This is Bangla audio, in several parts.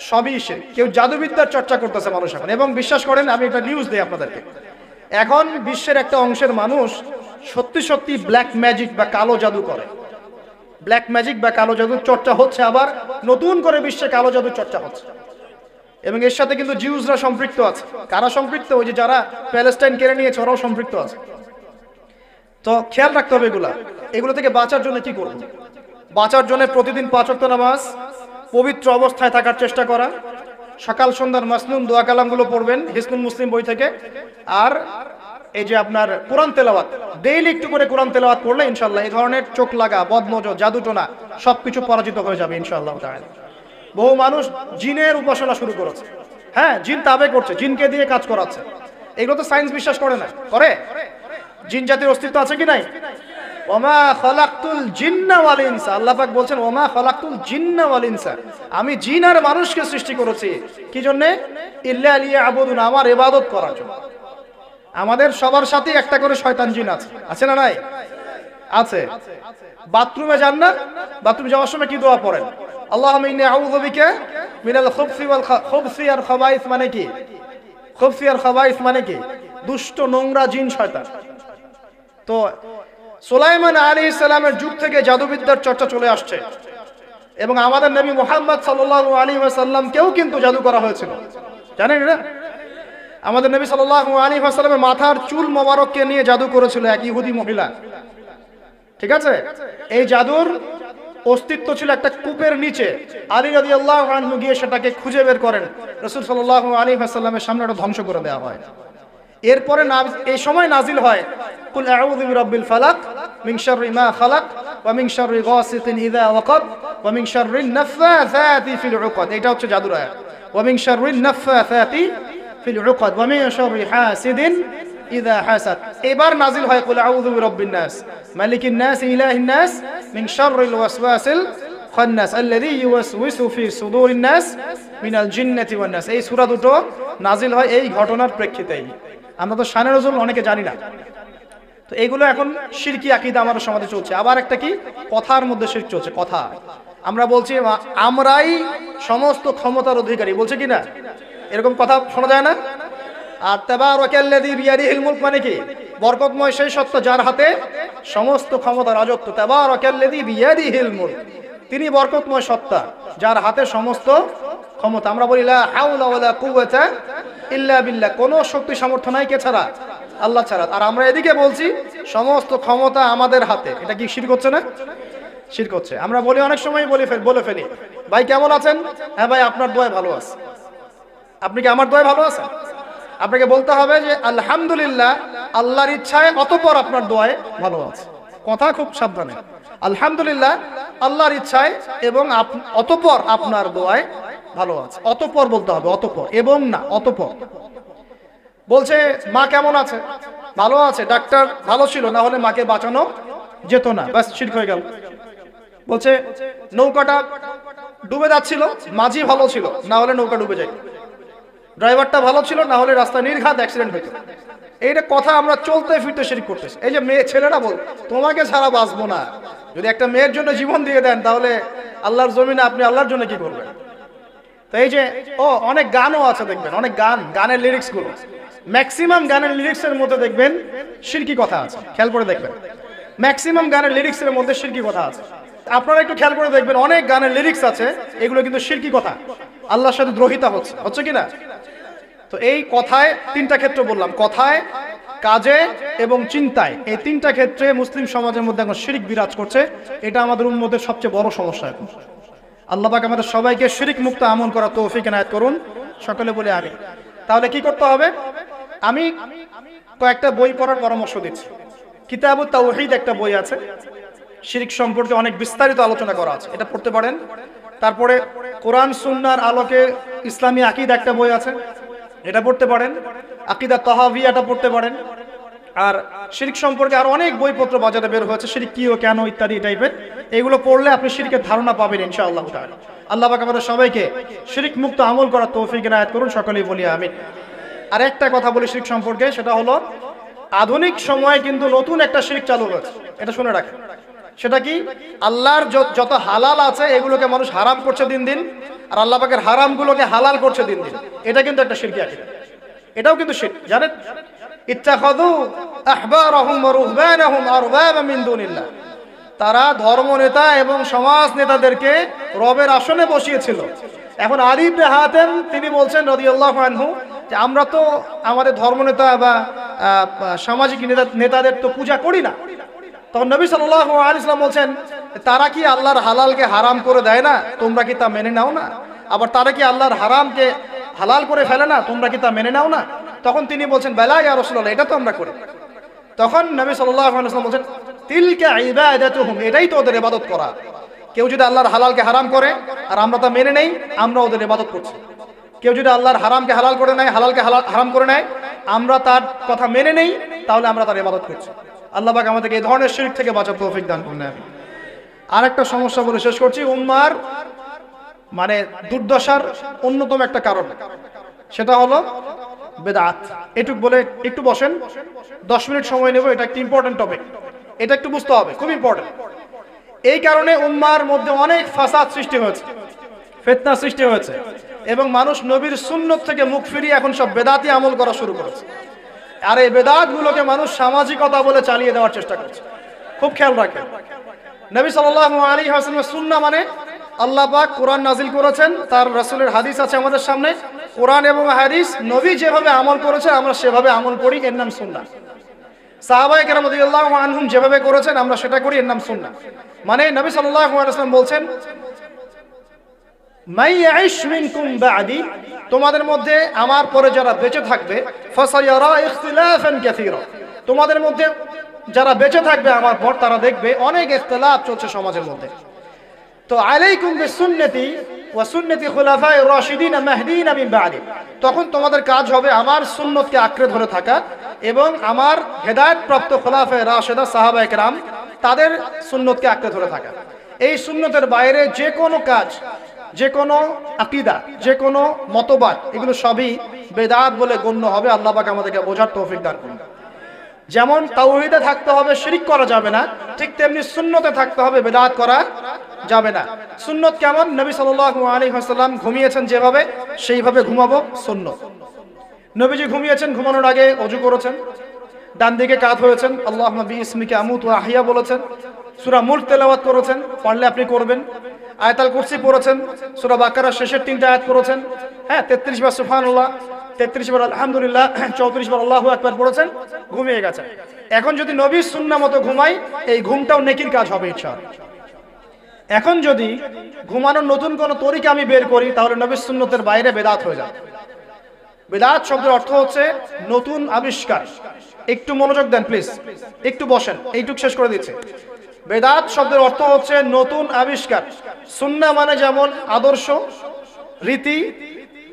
সবই সে কেউ জাদুবিদ্যার চর্চা করতেছে মানুষ এখন। এবং বিশ্বাস করেন, আমি একটা নিউজ দিই আপনাদেরকে। এখন বিশ্বের একটা অংশের মানুষ সত্যি সত্যি ব্ল্যাক ম্যাজিক বা কালো জাদু করে। ব্ল্যাক ম্যাজিক বা কালো জাদুর চর্চা হচ্ছে আবার নতুন করে বিশ্বে কালো জাদুর চর্চা হচ্ছে। এবং এর সাথে কিন্তু জিউসরা সম্পৃক্ত আছে। কারা সম্পৃক্ত? ওই যে যারা প্যালেস্টাইন কেড়ে নিয়েছে, ওরাও সম্পৃক্ত আছে। তো খেয়াল রাখতে হবে এগুলা। এগুলো থেকে বাঁচার জন্য কি করব? বাঁচার জন্য প্রতিদিন পাঁচ ওয়াক্ত নামাজ পবিত্র অবস্থায় থাকার চেষ্টা করা। সকাল সন্ধ্যার মাসনুন দোয়া কালামগুলো পড়বেন হিসনুল মুসলিম বই থেকে। আর এই যে আপনার কোরআন তেলাওয়াত, ডেইলি একটু করে কোরআন তেলাওয়াত পড়লে ইনশাল্লাহ এই ধরনের চোখ লাগা, বদনজর জাদুটোনা সবকিছু পরাজিত হয়ে যাবে ইনশাল্লাহ বহু মানুষ জিনের উপাসনা শুরু করেছে। হ্যাঁ জিন তাবে করছে, জিনকে দিয়ে কাজ করাচ্ছে। এগুলো তো সায়েন্স বিশ্বাস করে না। করে? জিন জাতির অস্তিত্ব আছে কি নাই? ওমা খলাকতুল জিন্না ওয়াল ইনসা। আল্লাহ পাক বলছেন, ওমা খলাকতুল জিন্না ওয়াল ইনসা। আমি জিন আর মানুষকে সৃষ্টি করেছি। কি জন্য? ইল্লা আলিয়া আমার ইবাদত করার জন্য। আমাদের সবার সাথে একটা করে শয়তান জিন আছে। আছে না নাই? আছে। বাথরুমে যান না? বাথরুমে যাওয়ার সময় কি দোয়া পড়েন? আল্লাহুম্মা ইন্নী আউযু বিকা মিনাল খুবসি ওয়াল খুবসি আর খাবাইস মানে কি? খুবসি আর খাবাইস মানে কি? দুষ্ট নোংরা জিন শয়তান। তো সুলাইমান আলী ইসলামের যুগ থেকে জাদুবিদ্যার চর্চা চলে আসছে। এবং আমাদের নবী মোহাম্মদ সাল্লাল্লাহু আলাইহি ওয়াসাল্লামকেও কিন্তু জাদু করা হয়েছিল। জানেন না আমাদের নবী সাল্লাল্লাহু আলাইহি ওয়াসাল্লামের মাথার চুল মোবারককে নিয়ে জাদু করেছিল এক ইহুদি মহিলা। ঠিক আছে? এই জাদুর অস্তিত্ব ছিল একটা কূপের নিচে। আলী রাদি আল্লাহ গিয়ে সেটাকে খুঁজে বের করেন। রসুল সাল্লাহ আলী হাসাল্লামের সামনে ওটা ধ্বংস করে দেওয়া হয়। এরপরে না- এই সময় নাজিল হয়, কুল আউযু বিরাব্বিল ফালাক মিন শাররি মা খালাক ওয়া মিন শাররি গাসিকিন ইযা ওয়াকাব ওয়া মিন শাররি নাফাসাতি ফিল উকাদ। এটা হচ্ছে জাদুর আয়াত। ওয়া মিন শাররি নাফাসাতি ফিল উকাদ ওয়া মিন শাররি হাসিদিন ইযা হাসাদ এবার নাজিল হয়, কুল আউযু বিরাব্বিন নাস। মালিকিন নাস ইলাহিন নাস মিন শাররিল ওয়াসওয়াসিল খান্নাস আল্লাযী ইউওয়াসউইসু ফি সুদুরিন নাস মিনাল জিন্নাতি ওয়ান নাস। এই সূরা দুটো নাজিল হয় এই ঘটনার প্রেক্ষিতেই। আমরা তো শানে নজরুল অনেকে জানি না। তো এইগুলো এখন শিরকি আকীদা আমাদের সমাজে চলছে। আবার একটা কি? কথার মধ্যে শিরক চলছে, কথা। আমরা বলছি আমরাই সমস্ত ক্ষমতার অধিকারী। বলছে কি না? এরকম কথা শোনা যায় না? আর বিয়াদিহিল মুলক মানে কি? বরকতময় সেই সত্য যার হাতে সমস্ত ক্ষমতা, রাজত্ব। তাবারাকাল্লাযী বিয়াদিহিল মুলক। তিনি বরকতময় সত্তা, যার হাতে সমস্ত ক্ষমতা। আমরা বলি, লা হাওলা ওয়ালা কুওয়াতা ইল্লা বিল্লাহ, কোন শক্তি সামর্থ্য নাই কে ছাড়া? আল্লাহ ছাড়া। আর আমরা এদিকে বলছি, সমস্ত ক্ষমতা আমাদের হাতে। এটা কি শিরক হচ্ছে না? শিরক হচ্ছে। আমরা বলি অনেক সময় বলি বলে ফেলি। ভাই, কেমন আছেন? হ্যাঁ ভাই, আপনার দোয়ায় ভালো আছে। আপনি কি আমার দোয়ায় ভালো আছেন? আপনাকে বলতে হবে যে, আলহামদুলিল্লাহ, আল্লাহর ইচ্ছায় অতপর আপনার দোয়ায় ভালো আছে। কথা খুব সাবধানে। আলহামদুলিল্লাহ, আল্লাহর ইচ্ছায় এবং অতপর আপনার দোয়ায় ভালো আছে। অতপর বলতে হবে, অতপর। এবং না, অতপর। বলছে, মা কেমন আছে? ভালো আছে, ডাক্তার ভালো ছিল, না হলে মাকে বাঁচানো যেত না। ব্যাস ঠিক হয়ে গেল। বলছে, নৌকাটা ডুবে যাচ্ছিল, মাঝি ভালো ছিল, না হলে নৌকা ডুবে যায়। ড্রাইভারটা ভালো ছিল, না হলে রাস্তা নির্ঘাত অ্যাক্সিডেন্ট হইতো। এইটা কথা আমরা চলতে ফিরতে শিরিক করতেছি। এই যে মেয়ে, ছেলেরা বল, তোমাকে ছাড়া বাঁচবো না। যদি একটা মেয়ের জন্য জীবন দিয়ে দেন, তাহলে আল্লাহর জমিনে আপনি আল্লাহর জন্য কি করবেন? তো এই যে, ও, অনেক গানও আছে দেখবেন, অনেক গান, গানের লিরিক্সগুলো। ম্যাক্সিমাম গানের লিরিক্স এর মধ্যে দেখবেন শিরকি কথা আছে, খেয়াল করে দেখবেন। ম্যাক্সিমাম গানের লিরিক্স এর মধ্যে শিরকি কথা আছে। আপনারা একটু খেয়াল করে দেখবেন, অনেক গানের লিরিক্স আছে, এগুলো কিন্তু শিরকি কথা। আল্লাহর সাথে দ্রোহিতা হচ্ছে হচ্ছে কি না? তো এই কথায় তিনটা ক্ষেত্র বললাম, কথায়, কাজে এবং চিন্তায়। এই তিনটা ক্ষেত্রে মুসলিম সমাজের মধ্যে এখন শিরিক বিরাজ করছে, এটা আমাদের উন্মতের সবচেয়ে বড় সমস্যা এখন। আল্লাহ পাক আমাদের সবাইকে শিরিক মুক্ত আমল করা তৌফিক এনায়েত করুন। সকলে বলে আমি তাহলে কি করতে হবে? আমি কয়েকটা বই পড়ার পরামর্শ দিচ্ছি। কিতাবু তাওহীদ একটা বই আছে। শিরিক সম্পর্কে অনেক বিস্তারিত আলোচনা করা আছে। এটা পড়তে পারেন। তারপরে কোরআন সুন্নার আলোকে ইসলামী আকিদ একটা বই আছে। এটা পড়তে পারেন। আকিদা তহাভিয়াটা পড়তে পারেন। আর শিরিক সম্পর্কে আর অনেক বইপত্র বাজারে বের হয়েছে, শিরিক কি ও কেন ইত্যাদি টাইপের এগুলো পড়লে আপনি শিরিকের ধারণা পাবেন ইনশাআল্লাহ আল্লাহ পাক আমাদের সবাইকে শিরিক মুক্ত আমল করার তৌফিক, এনায়েত করুন, সকলেই বলি আমিন। আর একটা কথা বলি শিরিক সম্পর্কে, সেটা হলো আধুনিক সময়ে কিন্তু নতুন একটা শিরিক চালু হয়েছে। এটা শুনে রাখেন। সেটা কি? আল্লাহর যত হালাল আছে, এগুলোকে মানুষ হারাম করছে দিন দিন, আর আল্লাহ পাকের হারামগুলোকে হালাল করছে দিন দিন। এটা কিন্তু একটা শিরকি আকিদা। এটাও কিন্তু শিরক। জানেন? ইত্তাখাযু আহবারাহুম ওয়া রুহবানাহুম আরবাবা মিন দুনিল্লাহ। তারা ধর্ম নেতা এবং সমাজ নেতাদেরকে রবের আসনে বসিয়েছিল। এখন আরিফ হাতেম, তিনি বলছেন রাদিয়াল্লাহু আনহু, যে আমরা তো আমাদের ধর্মনেতা বা সামাজিক নেতা- নেতাদের তো পূজা করি না। তখন নবী সাল্লাম বলছেন, তারা কি আল্লাহর হালালকে হারাম করে দেয় না? তোমরা কি তা মেনে নাও না? আবার তারা কি আল্লাহর হারামকে হালাল করে ফেলে না, তোমরা কি তা মেনে নাও না? তখন তিনি বলছেন, বেলা ইয়া রাসূলুল্লাহ, এটা তো আমরা করি। তখন নবী সাল্লাম বলছেন, তিলকা ইবাদাতুহুম এটাই তো ওদের ইবাদত করা। কেউ যদি আল্লাহর হালালকে হারাম করে, আর আমরা তা মেনে নেই, আমরা ওদের ইবাদত করছি। কেউ যদি আল্লাহর হারামকে হালাল করে নেয়, হালালকে হালাল, হারাম করে নেয়, আমরা তার কথা মেনে নেই, তাহলে আমরা তার ইবাদত করছি। আল্লাহ পাক আমাদেরকে এই ধরনের শিরক থেকে বাঁচার তৌফিক দান করুন আমি আরেকটা সমস্যা বলে শেষ করছি, উম্মার মানে দুর্দশার অন্যতম একটা কারণ। সেটা হলো বেদাত। এটুক বলে একটু বসেন, দশ মিনিট সময় নেব, এটা একটা ইম্পর্টেন্ট টপিক এটা একটু বুঝতে হবে, খুব ইম্পর্টেন্ট এই কারণে উম্মার মধ্যে অনেক ফাসাদ সৃষ্টি হয়েছে, ফেতনা সৃষ্টি হয়েছে, এবং মানুষ নবীর সুন্নত থেকে মুখ ফিরিয়ে এখন সব বেদাতি আমল করা শুরু করেছে। আর এই বেদাতগুলোকে মানুষ সামাজিকতা বলে চালিয়ে দেওয়ার চেষ্টা করছে। খুব খেয়াল রাখেন। নবী সাল্লাল্লাহু আলাইহি ওয়াসাল্লামের সুন্নাহ মানে আল্লাহ পাক কোরআন নাজিল করেছেন, তার রাসূলের হাদিস আছে আমাদের সামনে। কোরআন এবং হাদিস, নবী যেভাবে আমল করেছে আমরা সেভাবে আমল করি, এর নাম রাদিয়াল্লাহু আনহুম যেভাবে করেছেন, আমরা সেটা করি, এর নাম সুন্নাহ। মানে নবী আলাইহি বলছেন তোমাদের মধ্যে আমার পরে যারা বেঁচে থাকবে তোমাদের মধ্যে যারা বেঁচে থাকবে আমার পর, তারা দেখবে অনেক ইখতিলাফ চলছে সমাজের মধ্যে। তো আলাইকুম বিসুন্নতি ওয়া সুন্নতি খুলাফায়ে রাশিদিন মাহদিন মিন বাদি। তখন তোমাদের কাজ হবে আমার সুন্নতকে আঁকড়ে ধরে থাকা এবং আমার হেদায়েত প্রাপ্ত খোলাফায়ে রাশিদা সাহাবায়ে কেরাম তাদের সুন্নতকে আঁকড়ে ধরে থাকা। এই সুন্নতের বাইরে যে কোনো কাজ, যে কোনো আকিদা, যে কোনো মতবাদ, এগুলো সবই বেদাত বলে গণ্য হবে। আল্লাহ আমাদেরকে বোঝার তৌফিক দান করুন। যেমন তাওহীদে থাকতে হবে, শিরিক করা যাবে না, ঠিক তেমনি সুন্নতে থাকতে হবে, বেদাত করা যাবে না। সুন্নত কেমন? নবী আলাইহি ওয়াসাল্লাম ঘুমিয়েছেন যেভাবে, সেইভাবে ঘুমাবো সুন্নত। নবীজি ঘুমিয়েছেন, ঘুমানোর আগে অজু করেছেন ডান দিকে কাত হয়েছেন আল্লাহ নবী ইসমিকে আমুত আহিয়া বলেছেন, সুরা মুল্ক তেলাওয়াত করেছেন, পারলে আপনি করবেন। আয়তাল কুরসি পড়েছেন, সুরা বাকারা শেষের তিনটা আয়াত করেছেন হ্যাঁ তেত্রিশ বার সুফানুল্লাহ তেত্রিশ বার আলহামদুলিল্লাহ, চৌত্রিশ বার আল্লাহ একবার পড়েছেন, ঘুমিয়ে গেছেন। এখন যদি নবীর সুন্না মতো ঘুমাই, এই ঘুমটাও নেকির কাজ হবে ইচ্ছা এখন যদি ঘুমানোর নতুন কোনো তরিকা আমি বের করি, তাহলে নবীর সুন্নতের বাইরে বেদাত হয়ে যায় বেদাত শব্দের অর্থ হচ্ছে নতুন আবিষ্কার। একটু মনোযোগ দেন প্লিজ একটু বসেন, এইটুক শেষ করে দিচ্ছে। বেদাত শব্দের অর্থ হচ্ছে নতুন আবিষ্কার। সুন্না মানে যেমন আদর্শ, রীতি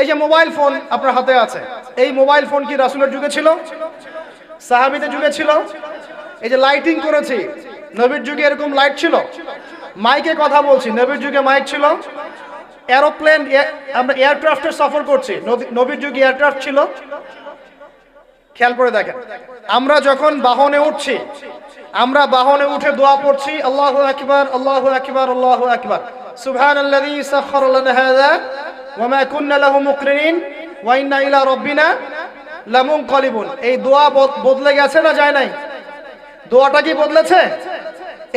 এই যে মোবাইল ফোন আপনার হাতে আছে, এই মোবাইল ফোন কি রাসুলের যুগে ছিল? সাহাবিদের যুগে ছিল? এই যে লাইটিং করেছি, নবীর যুগে এরকম লাইট ছিল? মাইকে কথা বলছি, নবীর যুগে মাইক ছিল? এরোপ্লেন আমরা এয়ারক্রাফটের সফর করছি নবীর যুগে এয়ারক্রাফট ছিল? খেয়াল করে দেখেন, আমরা যখন বাহনে উঠছি, আমরা বাহনে উঠে দোয়া পড়ছি, আল্লাহ আকবার, আল্লাহু আকবার আল্লাহু আকবার। লানা হাযা ওয়া মা কুন্না লাহু মুকরিনিন ওয়া ইন্না ইলা রাব্বিনা লামুনকালিবুন। এই দোয়া বদলে গেছে না যায় নাই? দোয়াটা কি বদলেছে?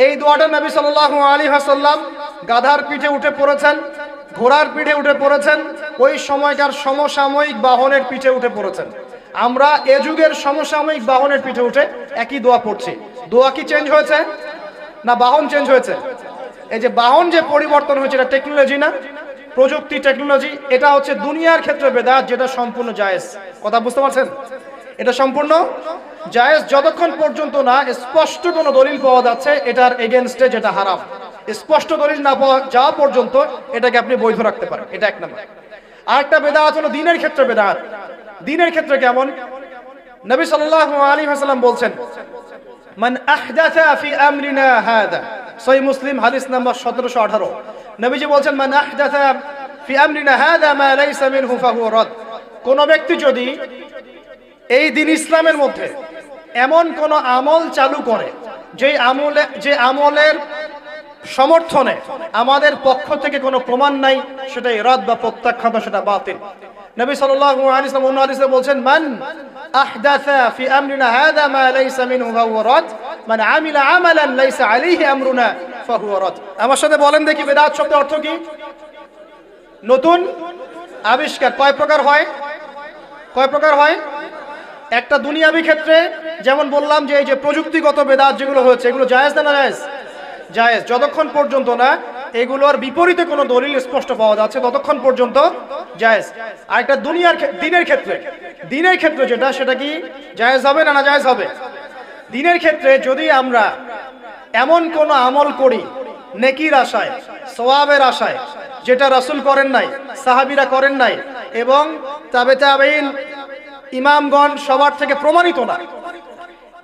এই দোয়াটা নবী সাল্লাল্লাহু আলাইহি ওয়াসাল্লাম গাধার পিঠে উঠে পড়েছেন, ঘোড়ার পিঠে উঠে পড়েছেন, ওই সময়কার সমসাময়িক বাহনের পিঠে উঠে পড়েছেন। আমরা এ যুগের সমসাময়িক বাহনের পিঠে উঠে একই দোয়া পড়ছি। দোয়া কি চেঞ্জ হয়েছে? না, বাহন চেঞ্জ হয়েছে? এই যে বাহন যে পরিবর্তন হয়েছে, এটা টেকনোলজি না? প্রযুক্তি টেকনোলজি এটা হচ্ছে দুনিয়ার ক্ষেত্রে বেদাত, যেটা সম্পূর্ণ জায়েজ। কথা বুঝতে পারছেন? এটা সম্পূর্ণ জায়েজ যতক্ষণ পর্যন্ত না স্পষ্ট কোনো দলিল পাওয়া যাচ্ছে, এটার এগেনস্টে যেটা হারাম। স্পষ্ট দলিল না পাওয়া যাওয়া পর্যন্ত এটাকে আপনি বৈধ রাখতে পারেন। এটা এক নম্বর। আরেকটা বেদাত হলো দিনের ক্ষেত্রে বেদাত। দিনের ক্ষেত্রে কেমন? নবী সাল্লাল্লাহু আলাইহি ওয়াসাল্লাম বলছেন মান আহদাথা ফি আমরিনা হাদা। সহিহ মুসলিম, হাদিস নাম্বার 1718 নবীজি বলছেন, মান আহদাথা ফি আমরিনা হাদা মা লাইসা মিনহু ফাহুয়া রাদ। কোন ব্যক্তি যদি এই দিন ইসলামের মধ্যে এমন কোন আমল চালু করে যে আমলে, যে আমলের সমর্থনে আমাদের পক্ষ থেকে কোনো প্রমাণ নাই, সেটা ইরাদ বা প্রত্যাখ্যাত সেটা বাতিল। নবী সাল্লাল্লাহু আলাইহি ওয়াসাল্লাম অন্য হাদিসে বলছেন, মান আহদাথা ফি আমরিনা হাদা মা লাইসা মিনহু ফাহুয়া রাদ মান আমিলা আমালান লাইসা আলাইহি আমরুনা ফাহুয়া রাদ আমার সাথে বলেন দেখি বেদাত শব্দের অর্থ কি? নতুন আবিষ্কার কয় প্রকার হয়? কয় প্রকার হয়? একটা দুনিয়াবি ক্ষেত্রে যেমন বললাম যে এই যে প্রযুক্তিগত বেদাত যেগুলো হয়েছে, এগুলো জায়েজ না না জায়েজ জায়েজ। যতক্ষণ পর্যন্ত না এগুলোর বিপরীতে কোনো দলিল স্পষ্ট পাওয়া যাচ্ছে ততক্ষণ পর্যন্ত। জায়েজ। আর একটা দুনিয়ার দিনের ক্ষেত্রে। দিনের ক্ষেত্রে যেটা, সেটা কি জায়েজ হবে না না জায়েজ হবে? দিনের ক্ষেত্রে যদি আমরা এমন কোন আমল করি নেকির আশায় সোয়াবের আশায়, যেটা রাসূল করেন নাই, সাহাবীরা করেন নাই, এবং তাবে তাবেইন ইমামগণ সবার থেকে প্রমাণিত না,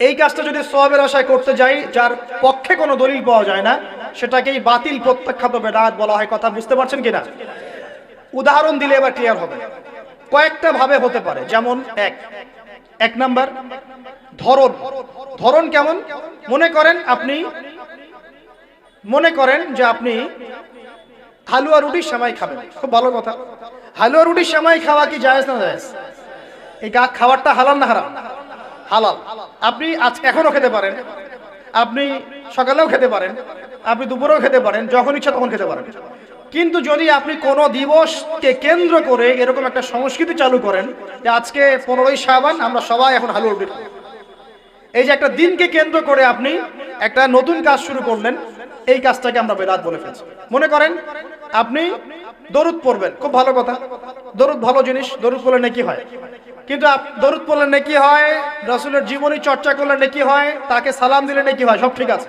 এই কাজটা যদি সোয়াবের আশায় করতে যাই, যার পক্ষে কোনো দলিল পাওয়া যায় না সেটাকেই বাতিল, প্রত্যাখ্যাত বেদাত বলা হয়। কথা বুঝতে পারছেন কিনা? উদাহরণ দিলে এবার ক্লিয়ার হবে। কয়েকটা ভাবে হতে পারে। যেমন এক। এক নাম্বার, ধরন। ধরন কেমন? মনে করেন আপনি, মনে করেন যে আপনি হালুয়া রুটির সেমাই খাবেন। খুব ভালো কথা। হালুয়া রুটির সেমাই খাওয়া কি জায়েজ না জায়েজ? এই গা খাবারটা হালাল না হারাম? হালাল। আপনি আজ এখনও খেতে পারেন। আপনি সকালেও খেতে পারেন। আপনি দুপুরেও খেতে পারেন, যখন ইচ্ছা তখন খেতে পারেন। কিন্তু যদি আপনি কোনো দিবসকে কেন্দ্র করে এরকম একটা সংস্কৃতি চালু করেন, যে আজকে পনেরোই সাবান আমরা সবাই এখন হালুয়া খাব। এই যে একটা দিনকে কেন্দ্র করে আপনি একটা নতুন কাজ শুরু করলেন, এই কাজটাকে আমরা বেদাত বলে ফেলছি। মনে করেন, আপনি দরুদ পড়বেন, খুব ভালো কথা। দরুদ ভালো জিনিস, দরুদ পড়লে নাকি হয়। কিন্তু দরুদ পড়লে নাকি হয়, রসুলের জীবনী চর্চা করলে নাকি হয়, তাকে সালাম দিলে নাকি হয়, সব ঠিক আছে।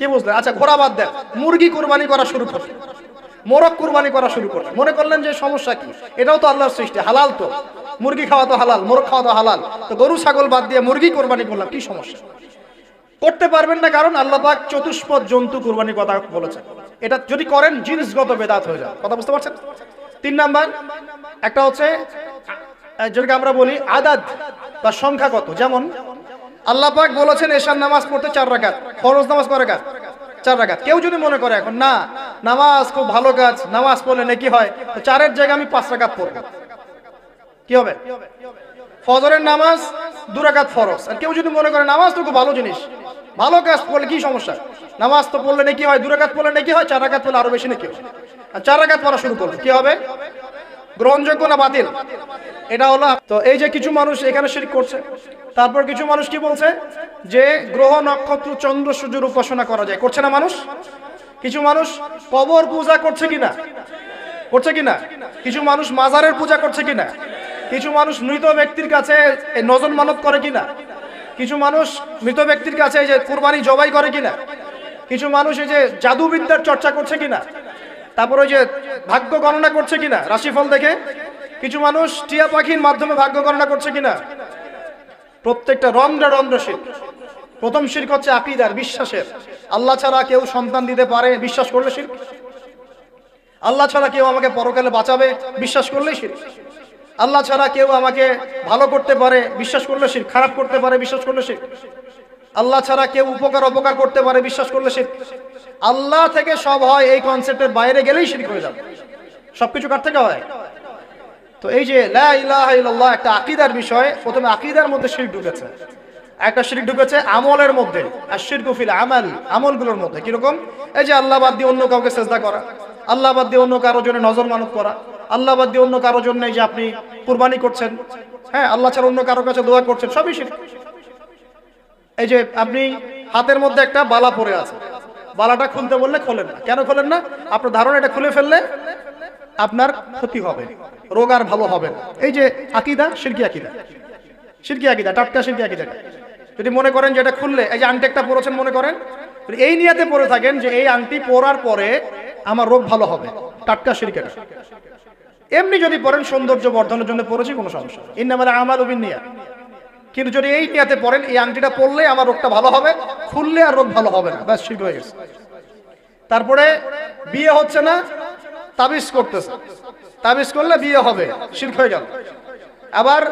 কি বুঝলেন আচ্ছা ঘোড়া বাদ দেন। মুরগি কুরবানি করা শুরু করি মোরগ কুরবানি করা শুরু করলেন মনে করলেন যে সমস্যা কি? এটাও তো আল্লাহর সৃষ্টি, হালাল তো। মুরগি খাওয়া তো হালাল, মোরগ খাওয়া তো হালাল। তো গরু, ছাগল বাদ দিয়ে মুরগি কোরবানি করলাম, কি সমস্যা? করতে পারবেন না কারণ আল্লাহ পাক চতুষ্পদ জন্তু কুরবানির কথা বলেছেন। এটা যদি করেন, জিনিসগত বেদাত হয়ে যায় কথা বুঝতে পারছেন? তিন নাম্বার, একটা হচ্ছে যেটাকে আমরা বলি আদাদ বা সংখ্যাগত। যেমন আল্লাহ পাক বলেছেন এশার নামাজ পড়তে চার রাকাত, ফরজ নামাজ কয় রাকাত? চার রাকাত। কেউ যদি মনে করে এখন, না, নামাজ খুব ভালো কাজ, নামাজ পড়লে নাকি হয় চারের জায়গায় আমি পাঁচ রাকাত পড়ব। কি হবে? ফজরের নামাজ দুরাকাত ফরজ। আর কেউ যদি মনে করে, নামাজ তো খুব ভালো জিনিস, ভালো কাজ পড়লে কি সমস্যা? নামাজ তো পড়লে নাকি হয় দুরাকাত পড়লে নাকি হয়, চার রাকাত পড়লে আরও বেশি নাকি হয়। আর চার রাকাত পড়া শুরু করবে, কি হবে? গ্রহণযোগ্য না বাতিল? এটা হলো তো এই যে কিছু মানুষ এখানে শিরিক করছে, তারপর কিছু মানুষ কি বলছে? যে গ্রহ নক্ষত্র চন্দ্র সূর্যের উপাসনা করা যায়। করছে না মানুষ? কিছু মানুষ কবর পূজা করছে কিনা? করছে কিনা? কিছু মানুষ মাজারের পূজা করছে কিনা? কিছু মানুষ মৃত ব্যক্তির কাছে নজন মানত করে কিনা? কিছু মানুষ মৃত ব্যক্তির কাছে যে কুরবানি জবাই করে কিনা? কিছু মানুষ এই যে জাদুবিদ্যার চর্চা করছে কিনা? তারপর ওই যে ভাগ্য গণনা করছে কিনা? রাশিফল দেখে? কিছু মানুষ টিয়া পাখির মাধ্যমে ভাগ্য গণনা করছে কিনা? প্রত্যেকটা রন্ধ্রে রন্ধ্র শিল্প প্রথম শির্ক হচ্ছে আকিদার, বিশ্বাসের। আল্লাহ ছাড়া কেউ সন্তান দিতে পারে, বিশ্বাস করলে শিল্প আল্লাহ ছাড়া কেউ আমাকে পরকালে বাঁচাবে, বিশ্বাস করলেই শিরক আল্লাহ ছাড়া কেউ আমাকে ভালো করতে পারে, বিশ্বাস করলে শির। খারাপ করতে পারে, বিশ্বাস করলে শির। আল্লাহ ছাড়া কেউ উপকার অপকার করতে পারে, বিশ্বাস করলে শির আল্লাহ থেকে সব হয়, এই কনসেপ্টের বাইরে গেলেই শির হয়ে যাবে। সবকিছু কার থেকে হয়? তো এই যে লা ইলাহা ইল্লাল্লাহ একটা আকিদার বিষয়, প্রথমে আকিদার মধ্যে শিরক ঢুকেছে। একটা শিরক ঢুকেছে আমলের মধ্যে আর শিরকু ফিল আমাল, আমলগুলোর মধ্যে। কীরকম? এই যে আল্লাহ বাদ দিয়ে অন্য কাউকে চেষ্টা করা, আল্লাহ বাদ দিয়ে অন্য কারোর জন্য নজর মানত করা, আল্লাহ বাদ দিয়ে অন্য কারোর জন্য যে আপনি কুরবানি করছেন হ্যাঁ আল্লাহ ছাড়া অন্য কারোর কাছে দোয়া করছেন, সবই শিরক। এই যে আপনি হাতের মধ্যে একটা বালা পরে আছে। বালাটা খুলতে বললে খোলেন না। কেন খোলেন না? আপনার ধারণা এটা খুলে ফেললে আপনার ক্ষতি হবে, রোগ আর ভালো হবে না। এই যে আকিদা শিরকি আকিদা। শিরকি আকিদা, টাটকা শিরকি আকিদা। যদি মনে করেন যে এটা খুললে, এই যে আংটি একটা পরেছেন, মনে করেন এই নিয়াতে পরে থাকেন যে এই আংটি পরার পরে আমার রোগ ভালো হবে, টাটকা শিরকেটা এমনি যদি পড়েন সৌন্দর্য বর্ধনের জন্য পড়েছি, কোনো সমস্যা ইন্নামালা আমার অভিন নিয়া কিন্তু যদি এই নিয়াতে পড়েন, এই আংটিটা পড়লে আমার রোগটা ভালো হবে, খুললে আর রোগ ভালো হবে না। ব্যাস, ঠিক হয়ে গেছে। তারপরে বিয়ে হচ্ছে না, তাবিজ করতেছে। তাবিজ করলে বিয়ে হবে শিল্প হয়ে গেল। আবার